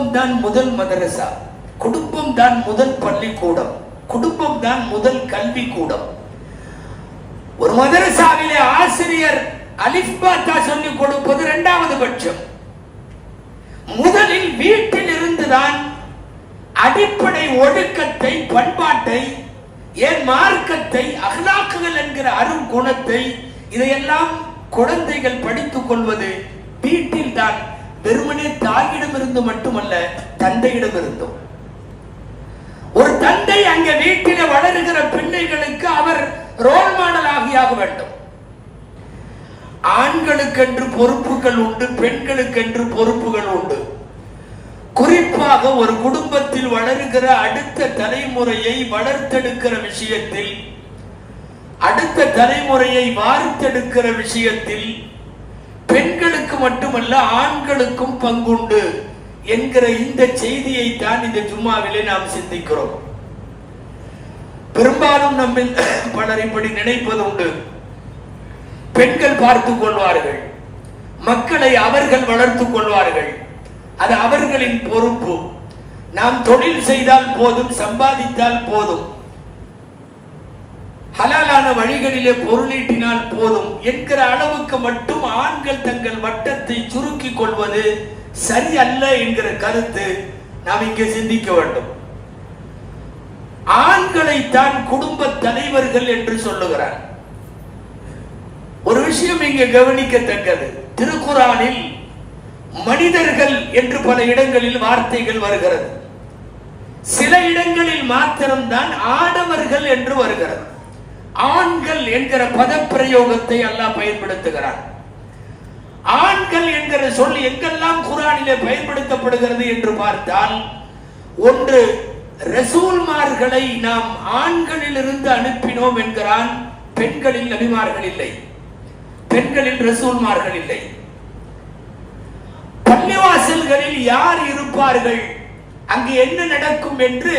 குடும்பம் தான் முதல் மதரசா. குடும்பம் தான் முதல் பள்ளிக்கூடம். குடும்பம் தான் முதல் கல்வி கூடம் ஒரு மதரசாவிலே ஆசிரியர் அலிஃபாத்தா சொல்லிக் கொடுப்பது இரண்டாவது பட்சம். முதலில் வீட்டில் இருந்துதான் அடிப்படை ஒழுக்கத்தை பண்பாட்டை ஏன் மார்க்கத்தை அகலாக்குகள் என்கிற அரும் குணத்தை இதையெல்லாம் குழந்தைகள் படித்துக் கொள்வது வீட்டில் தான் வெறுமனே தாயிடமிருந்து மட்டுமல்ல தந்தையிடமிருந்தும். ஒரு தந்தை அங்க வீட்டில வளருகிற பிள்ளைகளுக்கு அவர் ரோல் மாடல் ஆகியாக வேண்டும். ஆண்களுக்கென்று பொறுப்புகள் உண்டு பெண்களுக்கென்று பொறுப்புகள் உண்டு. குறிப்பாக ஒரு குடும்பத்தில் வளருகிற அடுத்த தலைமுறையை வளர்த்தெடுக்கிற விஷயத்தில் அடுத்த தலைமுறையை வார்த்தெடுக்கிற விஷயத்தில் பெண்களுக்கு மட்டுமல்ல ஆண்களுக்கும் பங்குண்டு என்கிற இந்த செய்தியை தான் இந்த ஜும்மாவிலே நாம் சிந்திக்கிறோம். பெரும்பாலும் நம்மில் பலர் இப்படி நினைப்பது உண்டு. பெண்கள் பார்த்துக் கொள்வார்கள். மக்களை அவர்கள் வளர்த்துக் கொள்வார்கள். அது அவர்களின் பொறுப்பு. நாம் தொழில் செய்தால் போதும் சம்பாதித்தால் போதும். ஹலாலான வழிகளிலே பொருளீட்டினால் போதும் என்கிற அளவுக்கு மட்டும் ஆண்கள் தங்கள் வட்டத்தை சுருக்கிக் கொள்வது சரியல்ல என்கிற கருத்து நாம் இங்கே சிந்திக்க வேண்டும். ஆண்களை தான் குடும்ப தலைவர்கள் என்று சொல்லுகிறார். ஒரு விஷயம் இங்கே கவனிக்கத்தக்கது. திருக்குறானில் மனிதர்கள் என்று பல இடங்களில் வார்த்தைகள் வருகிறது. சில இடங்களில் மாத்திரம்தான் ஆடவர்கள் என்று வருகிறது. ஆண்கள் என்கிற பதப்பிரயோகத்தை அல்லாஹ் பயன்படுத்துகிறார். ஆண்கள் என்கிற சொல் எங்கெல்லாம் குரானிலே பயன்படுத்தப்படுகிறது என்று பார்த்தால் ஒன்று ரசூல்மார்களை நாம் ஆண்களிலிருந்து அனுப்பினோம் என்கிறான் பெண்களில் நபிமார்கள் இல்லை. பெண்களில் ரசூல்மார்கள் இல்லை. பள்ளிவாசல்களில் யார் இருப்பார்கள்? அங்கு என்ன நடக்கும் என்று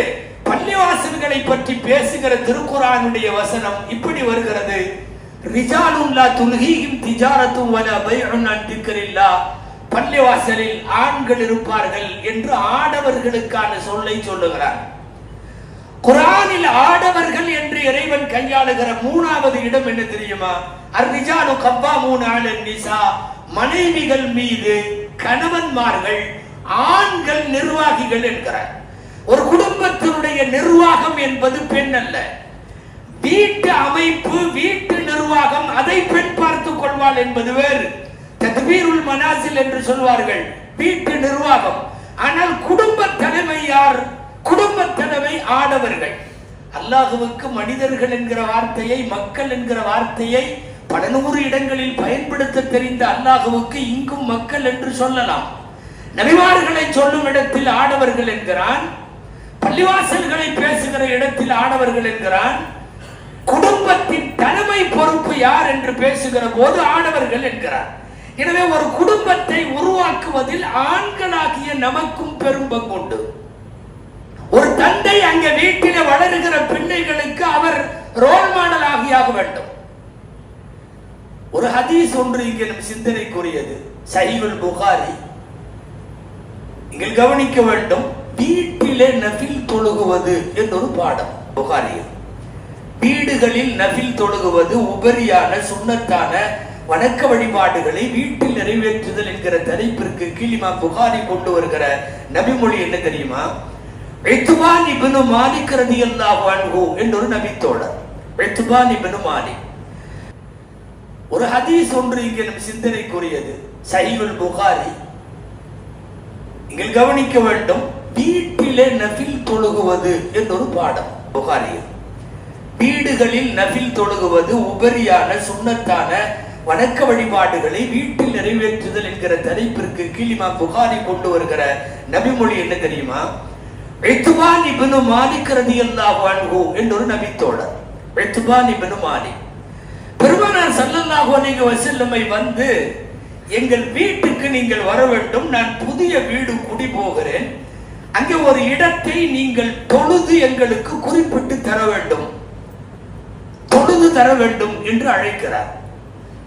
பள்ளிவாசல்களை பற்றி பேசுகிற திருக்குறானுடைய வசனம் இப்படி வருகிறது. ரிஜாலுல்லா துல்ஹீஹிம் திஜாரத்தும் வல பைஉன் அன் திக்ரில்லா பள்ளிவாசலில் ஆண்கள் இருப்பார்கள் என்று ஆடவர்களுக்கான சொல்லை சொல்லுகிறார். குரானில் ஆடவர்கள் என்று இறைவன் கையாளுகிற மூணாவது இடம் என்ன தெரியுமா? அர்ரிஜாலு கப்பா மூணு நிசா மனைவிகள் மீது கணவன்மார்கள் ஆண்கள் நிர்வாகிகள் என்கிறார். ஒரு குடும்பத்தினுடைய நிர்வாகம் என்பது பெண் அல்ல. வீட்டு அமைப்பு வீட்டு நிர்வாகம் அதை பெண் பார்த்துக் கொள்வாள் என்பது வேறு. தத்பீருல் மனாசில் என்று சொல்வார்கள் வீட்டு நிர்வாகம். ஆனால் குடும்ப தலைமை யார்? குடும்ப தலைமை ஆடவர்கள். அல்லாஹுவுக்கு மனிதர்கள் என்கிற வார்த்தையை மக்கள் என்கிற வார்த்தையை பல நூறு இடங்களில் பயன்படுத்த தெரிந்த அல்லாஹுவுக்கு இங்கும் மக்கள் என்று சொல்லலாம். நபிமார்களை சொல்லும் இடத்தில் ஆடவர்கள் என்கிறான் பள்ளிவாசல்களை பேசுகிற இடத்தில் ஆடவர்கள் என்கிறான் குடும்பத்தின் தலைமை பொறுப்பு யார் என்று பேசுகிற போது ஆடவர்கள் என்கிறார். எனவே ஒரு குடும்பத்தை உருவாக்குவதில் ஆண்களாகிய நமக்கும் பெரும் பங்குண்டு. ஒரு தந்தை அங்க வீட்டில வளருகிற பிள்ளைகளுக்கு அவர் ரோல் மாடல் ஆகியாக வேண்டும். ஒரு ஹதீஸ் ஒன்று இங்கே நம் சிந்தனைக்குரியது. சஹீவுல் புகாரி இங்கே கவனிக்க வேண்டும். வீட்டிலே நபில் தொழுகுவது என்றொரு பாடம் புகாரியில். வீடுகளில் நபில் தொழுகுவது உபரியான சுண்ணத்தான வணக்க வழிபாடுகளை வீட்டில் நிறைவேற்றுதல் என்கிற தலைப்பிற்கு கீழிமா புகாரி கொண்டு வருகிற நபிமொழி என்ன தெரியுமா? எத்துபான் இபனு மாலிக் ரதியல்லாஹு அன்ஹு என்றொரு நபித்தோழர். எத்துபான் இபனு மாலிக். ஒரு ஹதீஸ் ஒன்று இங்கே நம் சிந்தனைக்குரியது. சஹீவுல் புகாரி. நீங்கள் கவனிக்க வேண்டும் வீட்டிலே நபில் தொழுகுவது என்றொரு பாடம் புகாரியில் வீடுகளில் நபில் தொழுகுவது உபரியான சுண்ணத்தான வணக்க வழிபாடுகளை வீட்டில் நிறைவேற்றுதல் என்கிற தலைப்பிற்கு கீழிமா புகாரி கொண்டு வருகிற நபிமொழி என்ன தெரியுமா எத்துபான் இபனு மாலிக் ரதியல்லாஹு அன்ஹு என்றொரு நபித்தோழர் எத்துபான் இபனு மாலிக் பெருமானார் ஸல்லல்லாஹு அலைஹி வஸல்லமை வந்து எங்கள் வீட்டுக்கு நீங்கள் வர வேண்டும் நான் புதிய வீடு குடி போகிறேன் அங்கே ஒரு இடத்தை நீங்கள் தொழுது எங்களுக்கு குறிப்பிட்டு தர வேண்டும். தொழுது தர வேண்டும் என்று அழைக்கிறார்.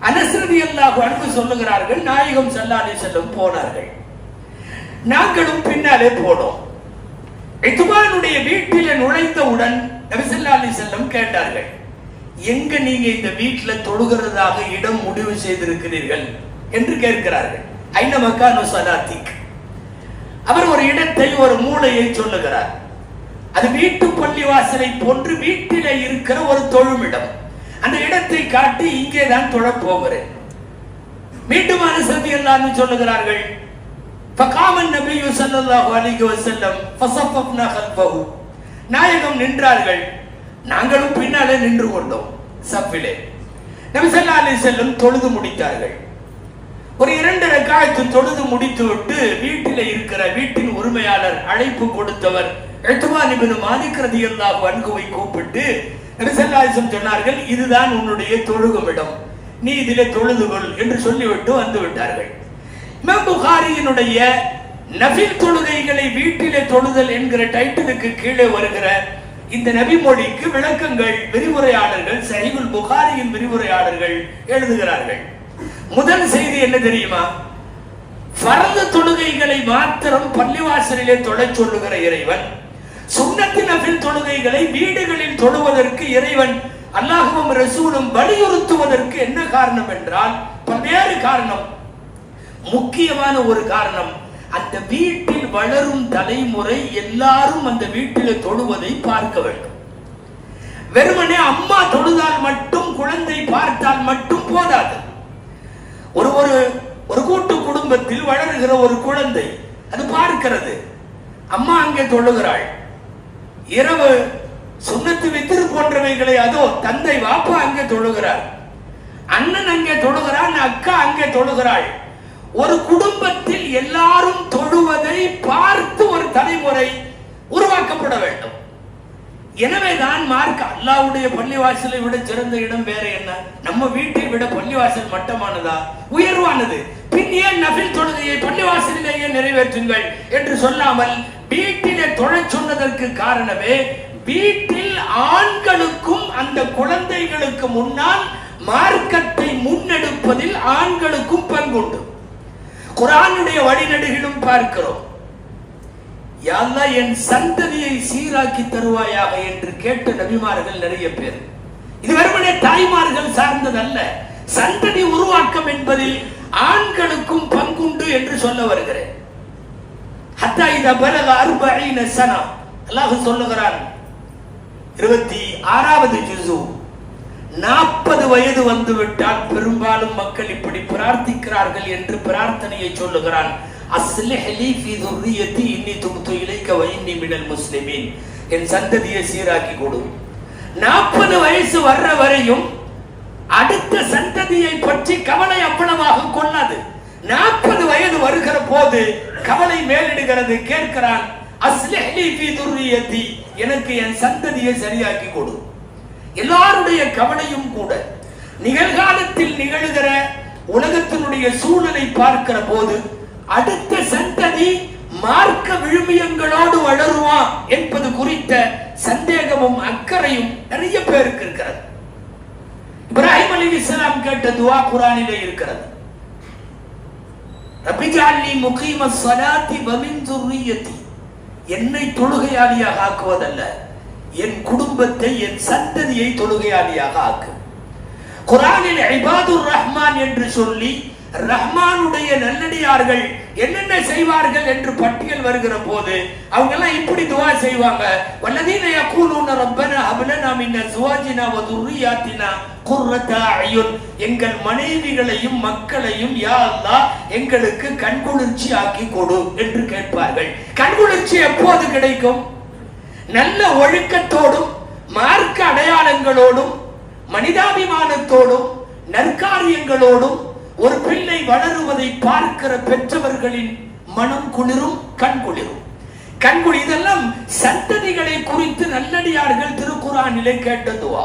அனஸ்ரதி அல்லாஹ் அன்பு சொல்லுகிறார்கள் நாயகம் செல்லாலே செல்லும் போனார்கள். நாங்களும் பின்னாலே போனோம். இத்துமானுடைய வீட்டில நுழைந்தவுடன் நபிசல்லா அலி செல்லம் கேட்டார்கள் எங்க நீங்க இந்த வீட்டுல தொழுகிறதாக இடம் முடிவு செய்திருக்கிறீர்கள்? என்று கேட்கிறார்கள். ஐநமக்கா மக்கானு அவர் ஒரு இடத்தை ஒரு மூளையை சொல்லுகிறார். அது வீட்டு பள்ளி போன்று வீட்டில இருக்கிற ஒரு தொழுமிடம். அந்த இடத்தை காட்டி இங்கே தான் தொழ போகிறேன் மீண்டும் அரசதி எல்லாரும் சொல்லுகிறார்கள். நபி நபியு ஸல்லல்லாஹு அலைஹி வஸல்லம் ஃபஸஃப்னா பகு நாயகம் நின்றார்கள். நாங்களும் பின்னாலே நின்று கொண்டோம் சஃபிலே. நபி ஸல்லல்லாஹு அலைஹி வஸல்லம் தொழுது முடித்தார்கள். ஒரு இரண்டு ரக்காயத்து தொழுது முடித்து விட்டு வீட்டில் இருக்கிற வீட்டின் உரிமையாளர் அழைப்பு கொடுத்தவர் எத்துமான் இப்னு மாலிக் ரலியல்லாஹு கூப்பிட்டு நபி சொன்னார்கள் இதுதான் உன்னுடைய தொழுகுமிடம் நீ இதிலே தொழுது கொள் என்று சொல்லிவிட்டு வந்து விட்டார்கள். இமாம் புகாரியினுடைய நபில் தொழுகைகளை வீட்டிலே தொழுதல் என்கிற டைட்டிலுக்கு கீழே வருகிற இந்த நபி மொழிக்கு விளக்கங்கள் விரிவுரையாளர்கள் சஹீபுல் புகாரியின் விரிவுரையாளர்கள் எழுதுகிறார்கள். முதல் செய்தி என்ன தெரியுமா? பரந்த தொழுகைகளை மாத்திரம் பள்ளிவாசலிலே தொழச் சொல்லுகிற இறைவன் சுண்ணத்தின் அபில் தொழுகைகளை வீடுகளில் தொழுவதற்கு இறைவன் அல்லாஹும் ரசூலும் வலியுறுத்துவதற்கு என்ன காரணம் என்றால் பல்வேறு காரணம். முக்கியமான ஒரு காரணம் அந்த வீட்டில் வளரும் தலைமுறை எல்லாரும் அந்த வீட்டில் தொழுவதை பார்க்க வேண்டும். வெறுமனே அம்மா தொழுதால் மட்டும் குழந்தை பார்த்தால் மட்டும் போதாது. ஒரு ஒரு ஒரு கூட்டு குடும்பத்தில் வளருகிற ஒரு குழந்தை அது பார்க்கிறது. அம்மா அங்கே தொழுகிறாள் இரவு சுண்ணத்து வித்திரு போன்றவைகளை அதோ தந்தை வாப்பா அங்கே தொழுகிறார். அண்ணன் அங்கே தொழுகிறான் அக்கா அங்கே தொழுகிறாள். ஒரு குடும்பத்தில் எல்லாரும் தொழுவதை பார்த்து ஒரு தலைமுறை உருவாக்கப்பட வேண்டும். எனவேதான் மார்க் அல்லாவுடைய பள்ளிவாசலை விட சிறந்த இடம் வேற என்ன? நம்ம வீட்டை விட பள்ளிவாசல் மட்டமானதா? உயர்வானது. பின் ஏன் நபில் தொழுகையை பள்ளிவாசலிலேயே நிறைவேற்றுங்கள் என்று சொல்லாமல் வீட்டிலே தொழச் சொன்னதற்கு காரணமே வீட்டில் ஆண்களுக்கும் அந்த குழந்தைகளுக்கு முன்னால் மார்க்கத்தை முன்னெடுப்பதில் ஆண்களுக்கும் பங்குண்டு. குரானுடைய வழிநடுகிலும் பார்க்கிறோம். யாழ்லா என் சந்ததியை சீராக்கி தருவாயாக என்று கேட்ட நபிமார்கள் நிறைய பேர். இது வெறுமனே தாய்மார்கள் சார்ந்ததல்ல. சந்ததி உருவாக்கம் என்பதில் ஆண்களுக்கும் பங்குண்டு என்று சொல்ல வருகிறேன். ஹத்தா இத பலக அர்பஈன சனா. அல்லாஹ் சொல்லுகிறான் இருபத்தி ஆறாவது ஜுசு நாற்பது வயது வந்துவிட்டால் பெரும்பாலும் மக்கள் இப்படி பிரார்த்திக்கிறார்கள் என்று பிரார்த்தனையை சொல்லுகிறான். அஸ்லிஹ் லீ ஃபி துர்ரியத்தி இன்னி துப்து இலைக்க வ இன்னி மினல் முஸ்லிமீன். என் சந்ததியை சீராக்கி கொடு. நாற்பது வயசு வர்ற வரையும் அடுத்த சந்ததியை பற்றி கவலை அப்பளமாக கொள்ளாது. நாற்பது வயது வருகிற போது கவலை மேலிடுகிறது கேட்கிறான் அஸ்லிஹ் லீ ஃபி துர்ரியத்தி எனக்கு என் சந்ததியை சரியாக்கி கொடு. எல்லாருடைய கவலையும் கூட. நிகழ்காலத்தில் நிகழ்கிற உலகத்தினுடைய சூழலை பார்க்கிற போது அடுத்த சந்ததி மார்க்க விழுமியங்களோடு வளருமா என்பது குறித்த சந்தேகமும் அக்கறையும் நிறைய பேருக்கு இருக்கிறது. இப்ராஹிம் அலி இஸ்லாம் கேட்ட துவா குரானிலே இருக்கிறது. ரபிஜாலி முகீம சலாத்தி வமின் துர்ரியத்தி. என்னை தொழுகையாளியாக ஆக்குவதல்ல. என் குடும்பத்தை என் சந்ததியை தொழுகையாளியாக ஆக்கு. குரானில் ஐபாதுர் ரஹ்மான் என்று சொல்லி ரஹ்மானுடைய நல்லடியார்கள் என்னென்ன செய்வார்கள் என்று பட்டியல் வருகிற போது அவங்க எல்லாம் இப்படி துவா செய்வாங்க. வல்லதீன யகூலுன ரப்பன ஹப்லனா மின் அஸ்வாஜினா வ துர்ரியாத்தினா குர்ரத அயுன். எங்கள் மனைவிகளையும் மக்களையும் யா அல்லாஹ் எங்களுக்கு கண்குளிர்ச்சி ஆக்கி கொடு என்று கேட்பார்கள். கண்குளிர்ச்சி எப்போது கிடைக்கும்? நல்ல ஒழுக்கத்தோடும் மார்க்க அடையாளங்களோடும் மனிதாபிமானத்தோடும் நற்காரியங்களோடும் ஒரு பிள்ளை வளருவதை பார்க்கிற பெற்றவர்களின் மனம் குளிரும் கண் குளிரும். கண்குளி இதெல்லாம் சந்ததிகளை குறித்து நல்லடியார்கள் திருக்குறானிலே கேட்டதுவா.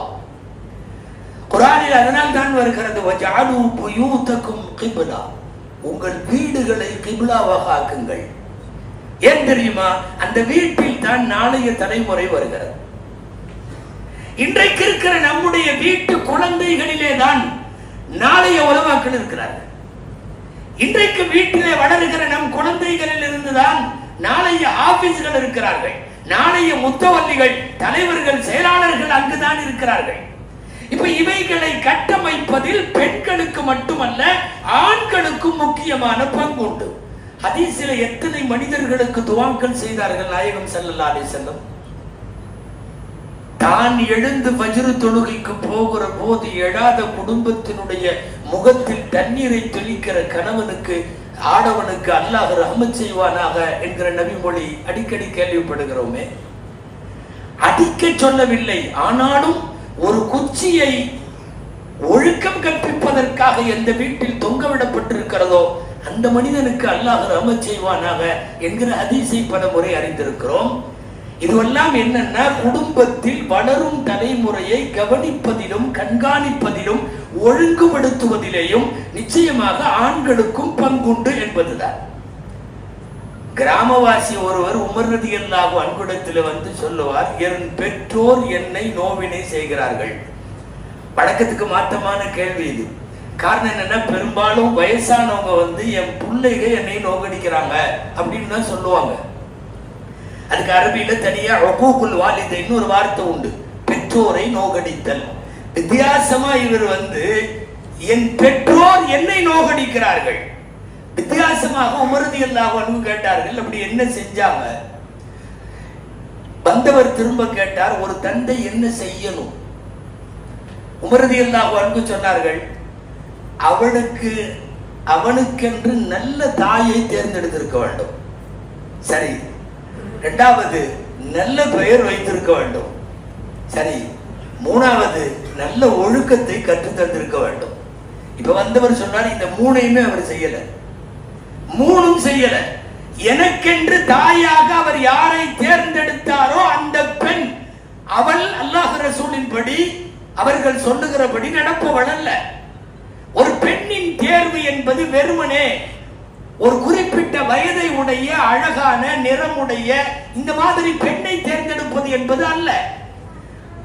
குரானில் அதனால் தான் வருகிறது வஜாலு புயூத்தக்கும் கிபிலா. உங்கள் வீடுகளை கிபிலாவாக ஆக்குங்கள். ஏன் தெரியுமா? அந்த வீட்டில் தான் நாளைய தலைமுறை வருகிறது. இன்றைக்கு இருக்கிற நம்முடைய வீட்டு குழந்தைகளிலே தான் நாளைய உலமாக்கள் இருக்கிறார்கள். இன்றைக்கு வீட்டிலே வளருகிற நம் குழந்தைகளில் இருந்துதான் நாளைய ஆபீஸ்கள் இருக்கிறார்கள். நாளைய முத்தவல்லிகள் தலைவர்கள் செயலாளர்கள் அங்குதான் இருக்கிறார்கள். இப்ப இவைகளை கட்டமைப்பதில் பெண்களுக்கு மட்டுமல்ல ஆண்களுக்கும் முக்கியமான பங்கு உண்டு ஹதீஸில் எத்தனை மனிதர்களுக்கு துவாக்கள் செய்தார்கள் நாயகம் ஸல்லல்லாஹு செல்லும் செல்லம் தான் எழுந்து வஜ்ர தொழுகைக்கு போகிற போது எழாத குடும்பத்தினுடைய முகத்தில் தண்ணீரை தெளிக்கிற கணவனுக்கு ஆடவனுக்கு அல்லாஹ் ரஹ்மத் செய்வானாக என்கிற நபிமொழி அடிக்கடி கேள்விப்படுகிறோமே. அடிக்க சொல்லவில்லை. ஆனாலும் ஒரு குச்சியை ஒழுக்கம் கற்பிப்பதற்காக எந்த வீட்டில் தொங்கவிடப்பட்டிருக்கிறதோ அந்த மனிதனுக்கு அல்லாஹ் ரஹ்மத் செய்வானாக என்கிற அதிசை பல முறை அறிந்திருக்கிறோம். இதுவெல்லாம் என்னன்னா குடும்பத்தில் வளரும் தலைமுறையை கவனிப்பதிலும் கண்காணிப்பதிலும் ஒழுங்குபடுத்துவதிலேயும் நிச்சயமாக ஆண்களுக்கும் பங்குண்டு என்பதுதான். கிராமவாசி ஒருவர் உமர் ரதி அல்லாஹு அன்புடத்தில் வந்து சொல்லுவார் என் பெற்றோர் என்னை நோவினை செய்கிறார்கள். வழக்கத்துக்கு மாற்றமான கேள்வி இது. காரணம் என்னன்னா பெரும்பாலும் வயசானவங்க வந்து என் பிள்ளைகள் என்னை நோகடிக்கிறாங்க அப்படின்னு தான் சொல்லுவாங்க. அதுக்கு அரபியில தனியா ஒகூகுல் வாலிதைன்னு ஒரு வார்த்தை உண்டு. பெற்றோரை நோகடித்தல். வித்தியாசமா இவர் வந்து என் பெற்றோர் என்னை நோகடிக்கிறார்கள். வித்தியாசமாக உமருதி அல்லாஹ் கேட்டார்கள் அப்படி என்ன செஞ்சாங்க? வந்தவர் திரும்ப கேட்டார் ஒரு தந்தை என்ன செய்யணும்? உமருதி அல்லாஹ் அன்பு சொன்னார்கள் அவளுக்கு அவனுக்கென்று நல்ல தாயை தேர்ந்தெடுத்திருக்க வேண்டும். சரி ரெண்டாவது நல்ல பெயர் வைத்திருக்க வேண்டும். சரி மூணாவது நல்ல ஒழுக்கத்தை கற்றுத் தந்திருக்க வேண்டும். இப்ப வந்தவர் சொன்னார் இந்த மூணையுமே அவர் செய்யல. மூணும் செய்யல. எனக்கென்று தாயாக அவர் யாரை தேர்ந்தெடுத்தாரோ அந்த பெண் அவள் அல்லாஹ் ரசூலின் படி அவர்கள் சொல்லுகிறபடி நடப்பவள் அல்ல ஒரு பெண்ணின் தேர்வு என்பது வெறுமனே ஒரு குறிப்பிட்ட வயதை உடைய அழகான நிறமுடைய இந்த மாதிரி பெண்ணை தேர்ந்தெடுப்பது என்பது அல்ல.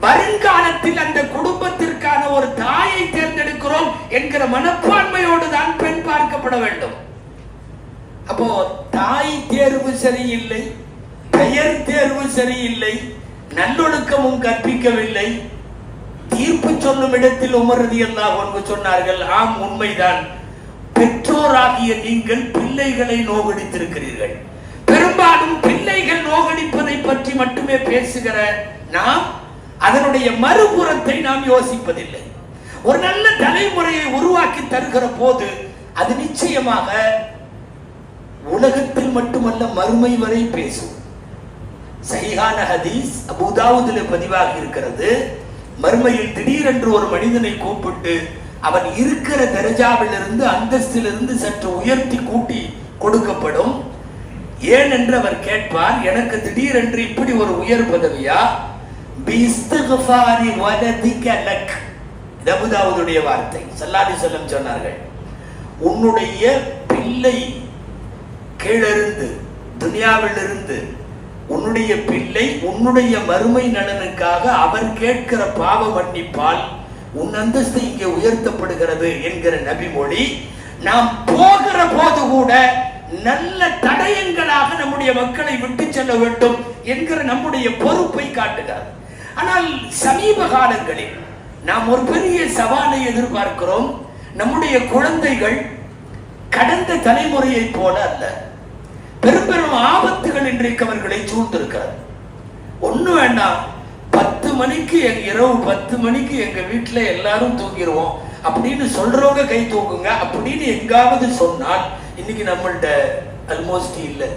வருங்காலத்தில் அந்த குடும்பத்திற்கான ஒரு தாயை தேர்ந்தெடுக்கிறோம் என்கிற மனப்பான்மையோடு தான் பெண் பார்க்கப்பட வேண்டும். அப்போ தாய் தேர்வு சரியில்லை பெயர் தேர்வு சரியில்லை நல்லொழுக்கமும் கற்பிக்கவில்லை. தீர்ப்பு சொல்லும் இடத்தில் உமரதி எல்லாம் ஒன்று சொன்னார்கள் ஆம் உண்மைதான். பெற்றோராகிய நீங்கள் பிள்ளைகளை நோகடித்திருக்கிறீர்கள். பெரும்பாலும் பிள்ளைகள் நோகடிப்பதை பற்றி மட்டுமே பேசுகிற நாம் அதனுடைய மறுபுறத்தை நாம் யோசிப்பதில்லை. ஒரு நல்ல தலைமுறையை உருவாக்கி தருகிற போது அது நிச்சயமாக உலகத்தில் மட்டுமல்ல மறுமை வரை பேசும். சஹிஹான ஹதீஸ் அபுதாவுதில் பதிவாகி இருக்கிறது. மறுமையில் திடீரென்று ஒரு மனிதனை கூப்பிட்டு அவன் இருக்கிற தரஜாவிலிருந்து அந்தஸ்திலிருந்து சற்று உயர்த்தி கூட்டி கொடுக்கப்படும். ஏனென்று அவர் கேட்பார் எனக்கு திடீரென்று இப்படி ஒரு உயர் பதவியா? பிஸ்திக்ஃபாரி வார்த்தை. சல்லாதி செல்லம் சொன்னார்கள் உன்னுடைய பிள்ளை கீழிருந்து துனியாவிலிருந்து உன்னுடைய பிள்ளை உன்னுடைய மறுமை நலனுக்காக அவர் கேட்கிற பாவ மன்னிப்பால் உன் அந்தஸ்து இங்கே உயர்த்தப்படுகிறது என்கிற நபிமொழி நாம் போகிற போது கூட நல்ல தடயங்களாக நம்முடைய மக்களை விட்டு செல்ல வேண்டும் என்கிற நம்முடைய பொறுப்பை காட்டுகிறார். ஆனால் சமீப காலங்களில் நாம் ஒரு பெரிய சவாலை எதிர்பார்க்கிறோம். நம்முடைய குழந்தைகள் கடந்த தலைமுறையைப் போல அல்ல. பெரும் பெரும் ஆபத்துகள் இன்றைக்கு அவர்களை சூழ்ந்திருக்கிறது. ஒண்ணு வேண்டாம் பத்து மணிக்கு எங்க இரவு பத்து மணிக்கு எங்க வீட்டுல எல்லாரும் தூங்கிடுவோம் அப்படின்னு சொல்றவங்க கை தூக்குங்க. அப்படின்னு எங்காவது சொன்னால் இன்னைக்கு நம்மள்ட்ட அல்மோஸ்ட் இல்லை.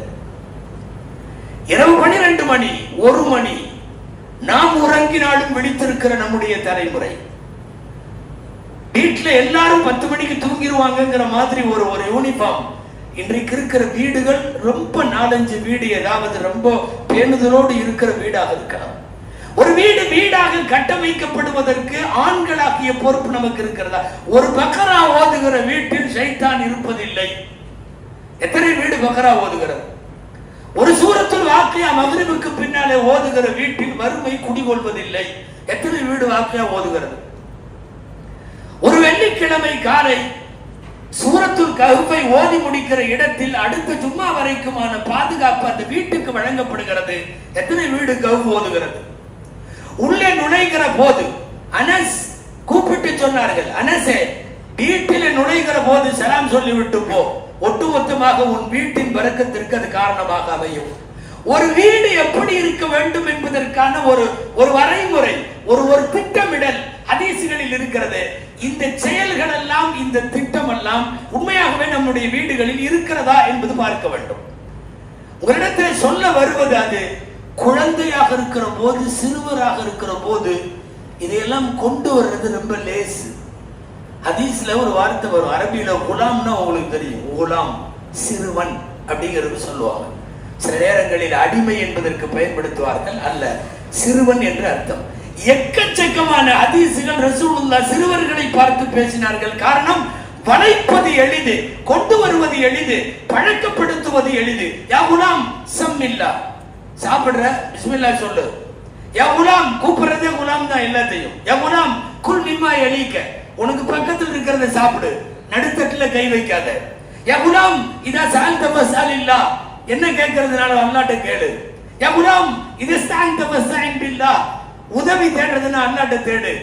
இரவு பனிரெண்டு மணி ஒரு மணி நாம் உறங்கினாலும் விழித்திருக்கிற நம்முடைய தலைமுறை. வீட்டுல எல்லாரும் பத்து மணிக்கு தூங்கிடுவாங்கங்கிற மாதிரி ஒரு ஒரு யூனிஃபார்ம் இன்றைக்கு இருக்கிற வீடுகள் ரொம்ப நாலஞ்சு வீடு ஏதாவது ரொம்ப பேணுதலோடு இருக்கிற வீடாக இருக்கலாம். ஒரு வீடு வீடாக கட்டமைக்கப்படுவதற்கு ஆண்களாகிய பொறுப்பு நமக்கு இருக்கிறதா? ஒரு பக்கரா ஓதுகிற வீட்டில் சைத்தான் இருப்பதில்லை. எத்தனை வீடு பக்கரா ஓதுகிறது? ஒரு சூரத்தில் வாக்கியா மகிழ்வுக்கு பின்னாலே ஓதுகிற வீட்டில் வறுமை குடிகொள்வதில்லை. எத்தனை வீடு வாக்கியா ஓதுகிறது? ஒரு வெள்ளிக்கிழமை காலை சூரத்துல் ககுப்பை ஓதி முடிக்கிற இடத்தில் அடுத்த ஜும்மா வரைக்குமான பாதுகாப்பு அந்த வீட்டுக்கு வழங்கப்படுகிறது. எத்தனை வீடு கவு ஓதுகிறது? உள்ளே நுழைகிற போது அனஸ் கூப்பிட்டு சொன்னார்கள் அனசே வீட்டில் நுழைகிற போது சலாம் சொல்லிவிட்டு போ. ஒட்டுமொத்தமாக உன் வீட்டின் பறக்கத்திற்கு அது காரணமாக அமையும். ஒரு வீடு எப்படி இருக்க வேண்டும் என்பதற்கான ஒரு ஒரு வரைமுறை ஒரு ஒரு திட்டமிடல் ஹதீசுகளில் இருக்கிறது. இந்த செயல்கள் எல்லாம் இந்த திட்டம் எல்லாம் உண்மையாகவே நம்முடைய வீடுகளில் இருக்கிறதா என்பது பார்க்க வேண்டும். ஒரு இடத்துல சொல்ல வருவது அது குழந்தையாக இருக்கிற போது சிறுவராக இருக்கிற போது இதையெல்லாம் கொண்டு வர்றது ரொம்ப லேசு. ஹதீஸ்ல ஒரு வார்த்தை வரும். அரபியில குலாம்னா உங்களுக்கு தெரியும். குலாம் சிறுவன் அப்படிங்கிறது சொல்லுவாங்க. சில நேரங்களில் அடிமை என்பதற்கு பயன்படுத்துவார்கள் அல்ல. சிறுவன் என்று அர்த்தம். எக்கச்சக்கமான ஹதீசுகள் ரசூலுல்லா சிறுவர்களை பார்த்து பேசினார்கள். காரணம் வளைப்பது எளிது கொண்டு வருவது எளிது பழக்கப்படுத்துவது எளிது. யா குலாம் சம்மில்லா சாப்பிடுற? பிஸ்மில்லா சொல்லு. யா குலாம் கூப்பிடுறதே குலாம் தான் எல்லாத்தையும். என் குலாம் குல் மிம்மா எழிக்க உனக்கு பக்கத்தில் இருக்கிறத சாப்பிடு. நடுத்தட்டுல கை வைக்காத. யா குலாம் இதா சாந்த மசால் இல்லா. என்ன கேட்கறதுனால அல்லாட்ட கேளு. யா குலாம் இது சாந்த மசாயின் இல்லா. உதவி தேடுறதுன்னா அல்லாட்ட தேடு.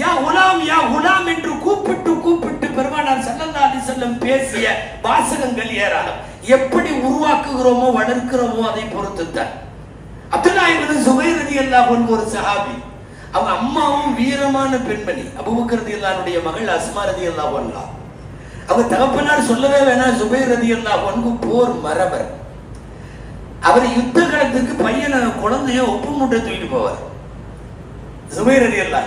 யா உலாம் யா உலாம் என்று கூப்பிட்டு கூப்பிட்டு பெருமானார் சல்லல்லா அலி செல்லம் பேசிய வாசகங்கள் ஏராளம். எப்படி உருவாக்குகிறோமோ வளர்க்கிறோமோ அதை பொறுத்து தான் அப்துல்லா சுபை ரதி ரலியல்லாஹு அன்ஹு ஒரு சஹாபி. அவங்க அம்மாவும் வீரமான பெண்மணி அபூபக்கர் ரலியல்லாஹுடைய மகள் அஸ்மா ரதி அல்லா அன்ஹா. அவங்க தகப்பனார் சொல்லவே வேணாம் சுபை ரதி அல்லா அன்ஹு போர் மரபர். அவர் யுத்த காலத்துக்கு பையனை குழந்தைய ஒப்பு மூட்டை தூக்கிட்டு போவார். சுபைர் அல்லா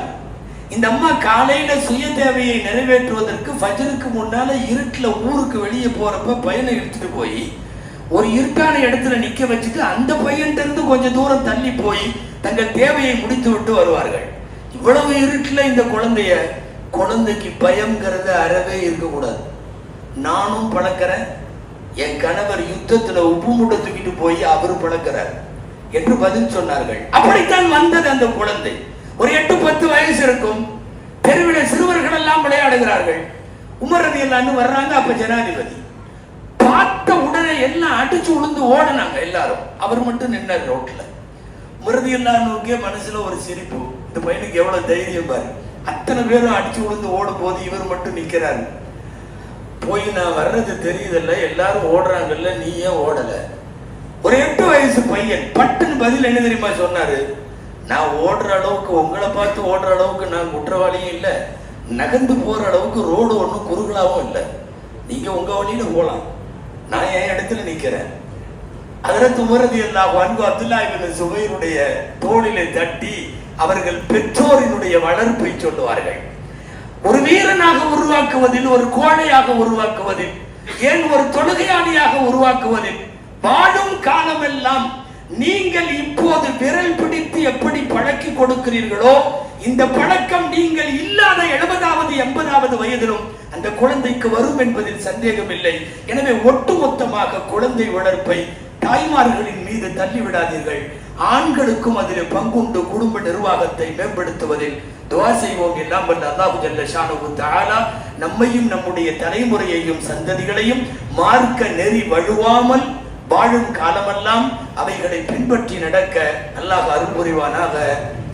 இந்த அம்மா காலையில சுய தேவையை நிறைவேற்றுவதற்கு ஃபஜருக்கு முன்னால இருட்டுல ஊருக்கு வெளியே போறப்ப பையனை இழுத்துட்டு போய் ஒரு இருக்கான இடத்துல நிக்க வச்சுட்டு அந்த பையன் இருந்து கொஞ்சம் தூரம் தள்ளி போய் தங்கள் தேவையை முடித்து விட்டு வருவார்கள். இவ்வளவு இருட்டில் இந்த குழந்தைய குழந்தைக்கு பயங்கிறத அறவே இருக்கக்கூடாது. நானும் பழக்கிறேன். என் கணவர் யுத்தத்துல உப்பு மூட்டை தூக்கிட்டு போய் அவரு பழக்கிறார் என்று பதில் சொன்னார்கள். அப்படித்தான் வந்தது அந்த குழந்தை. ஒரு எட்டு பத்து வயசு இருக்கும். தெருவில் சிறுவர்கள் எல்லாம் விளையாடுகிறார்கள். உமரதி ரதி எல்லாம் வர்றாங்க அப்ப ஜனாதிபதி. பார்த்த உடனே எல்லாம் அடிச்சு உளுந்து ஓடினாங்க எல்லாரும். அவர் மட்டும் நின்னார் ரோட்ல. உமரதி நோக்கிய மனசுல ஒரு சிரிப்பு. இந்த பையனுக்கு எவ்வளவு தைரியம் பாரு. அத்தனை பேரும் அடிச்சு விழுந்து ஓடும் போது இவர் மட்டும் நிக்கிறாரு. போய் நான் வர்றது தெரியுதல்ல எல்லாரும் ஓடுறாங்கல்ல நீ ஏன் ஓடல? ஒரு எட்டு வயசு பையன் பட்டுன்னு பதில் என்ன தெரியுமா சொன்னாரு? நான் ஓடுற அளவுக்கு உங்களை பார்த்து ஓடுற அளவுக்கு நான் குற்றவாளியும் இல்லை. நகர்ந்து போற அளவுக்கு ரோடு ஒன்றும் குறுகலாவும் இல்லை. நீங்க உங்க வழியில போகலாம் நான் என் இடத்துல நிக்கிறேன். அதற்கு உமரதி எல்லாம் அன்பு அப்துல்லா இபின் சுபைருடைய தோளிலே தட்டி அவர்கள் பெற்றோரினுடைய வளர்ப்பை சொல்லுவார்கள். ஒரு வீரனாக உருவாக்குவதில் ஒரு கோழையாக உருவாக்குவதில் ஏன் ஒரு தொழுகையாளியாக உருவாக்குவதில் வாழும் காலமெல்லாம் நீங்கள் இப்போது விரல் பிடித்து எப்படி பழக்கி கொடுக்கிறீர்களோ இந்த பழக்கம் நீங்கள் இல்லாத எழுபதாவது எண்பதாவது வயதிலும் அந்த குழந்தைக்கு வரும் என்பதில் சந்தேகம் இல்லை எனவே ஒட்டுமொத்தமாக குழந்தை வளர்ப்பை தாய்மார்களின் மீது தள்ளிவிடாதீர்கள். ஆண்களுக்கும் அதில் பங்குண்டு குடும்ப நிர்வாகத்தை மேம்படுத்துவதில் துவா செய்வோம். எல்லாம் வல்ல அல்லாஹு ஜல்ல ஷானு தாலா நம்மையும் நம்முடைய தலைமுறையையும் சந்ததிகளையும் மார்க்க நெறி வழுவாமல் வாழும் காலமெல்லாம் அவைகளை பின்பற்றி நடக்க அல்லாஹ் அருள்புரிவானாக.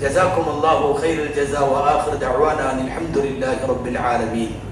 جزاكم الله خير الجزاء وآخر دعوانا أن الحمد لله رب العالمين.